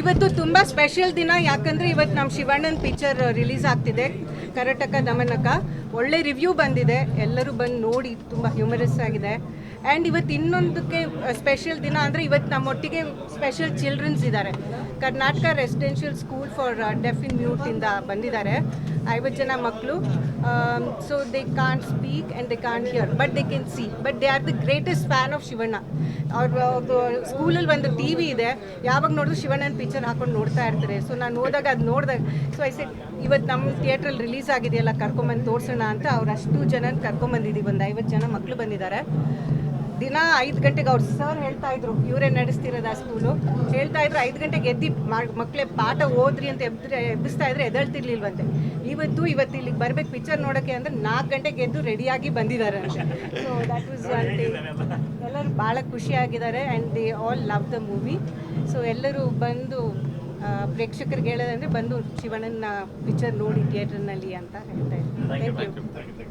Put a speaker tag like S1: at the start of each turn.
S1: ಇವತ್ತು ತುಂಬ ಸ್ಪೆಷಲ್ ದಿನ, ಯಾಕಂದ್ರೆ ಇವತ್ತು ನಮ್ಮ ಶಿವಣ್ಣನ ಪಿಕ್ಚರ್ ರಿಲೀಸ್ ಆಗ್ತಿದೆ, ಕರ್ನಾಟಕ ದಮನಕ ಒಳ್ಳೆ ರಿವ್ಯೂ ಬಂದಿದೆ, ಎಲ್ಲರೂ ಬಂದು ನೋಡಿ, ತುಂಬ ಹ್ಯೂಮರಸ್ ಆಗಿದೆ. ಆ್ಯಂಡ್ ಇವತ್ತು ಇನ್ನೊಂದಕ್ಕೆ ಸ್ಪೆಷಲ್ ದಿನ ಅಂದರೆ ಇವತ್ತು ನಮ್ಮೊಟ್ಟಿಗೆ ಸ್ಪೆಷಲ್ ಚಿಲ್ಡ್ರನ್ಸ್ ಇದ್ದಾರೆ. Karnataka residential school for deaf ಇನ್ ಇಂದ ಬಂದಿದ್ದಾರೆ. ಐವತ್ತು ಜನ ಮಕ್ಕಳು so they can't speak and they can't hear but they can see but they are the greatest fan of Shivanna. ಅವ್ರ ಸ್ಕೂಲಲ್ಲಿ ಒಂದು ಟಿ ವಿ ಇದೆ. ಯಾವಾಗ ನೋಡಿದ್ರು ಶಿವಣ್ಣನ ಪಿಕ್ಚರ್ ಹಾಕೊಂಡು ನೋಡ್ತಾ ಇರ್ತಾರೆ. ಸೊ ನಾನು ಹೋದಾಗ ಅದು ನೋಡಿದಾಗ ಸೊ ಐ ಸೆಟ್ ಇವತ್ತು ನಮ್ಮ ಥಿಯೇಟ್ರಲ್ಲಿ ರಿಲೀಸ್ ಆಗಿದೆಯಲ್ಲ, ಕರ್ಕೊಂಬಂದು ತೋರಿಸೋಣ ಅಂತ ಅವ್ರು ಅಷ್ಟು ಜನನ ಕರ್ಕೊಂಬಂದಿದ್ದೀವಿ ಒಂದು ಐವತ್ತು ಜನ ಮಕ್ಕಳು ಬಂದಿದ್ದಾರೆ ದಿನ ಐದು ಗಂಟೆಗೆ ಅವ್ರು ಸರ್ ಹೇಳ್ತಾ ಇದ್ರು, ಇವರೇ ನಡೆಸ್ತಿರೋದು ಆ ಸ್ಕೂಲು ಹೇಳ್ತಾ ಇದ್ರು ಐದು ಗಂಟೆಗೆ ಎದ್ದಿ ಮಕ್ಕಳೇ ಪಾಠ ಓದ್ರಿ ಅಂತ ಎಬ್ದ್ರೆ ಎಬ್ಬಿಸ್ತಾ ಇದ್ರೆ ಎದಳ್ತಿರ್ಲಿಲ್ವಂತೆ. ಇವತ್ತು ಇವತ್ತು ಇಲ್ಲಿಗೆ ಬರ್ಬೇಕು ಪಿಕ್ಚರ್ ನೋಡೋಕ್ಕೆ ಅಂದ್ರೆ ನಾಲ್ಕು ಗಂಟೆಗೆ ಎದ್ದು ರೆಡಿಯಾಗಿ ಬಂದಿದ್ದಾರೆ ಅಂತ ಸೊ ದಟ್ ವಾಸ್ ಒನ್ ಎಲ್ಲರೂ ಭಾಳ ಖುಷಿಯಾಗಿದ್ದಾರೆ and they all love the movie so ಎಲ್ಲರೂ ಬಂದು ಪ್ರೇಕ್ಷಕರಿಗೆ ಹೇಳೋದಂದ್ರೆ ಬಂದು ಶಿವಣ್ಣನ ಪಿಕ್ಚರ್ ನೋಡಿ ಥಿಯೇಟರ್ನಲ್ಲಿ ಅಂತ ಹೇಳ್ತಾ ಇದ್ದೀನಿ ಥ್ಯಾಂಕ್ ಯು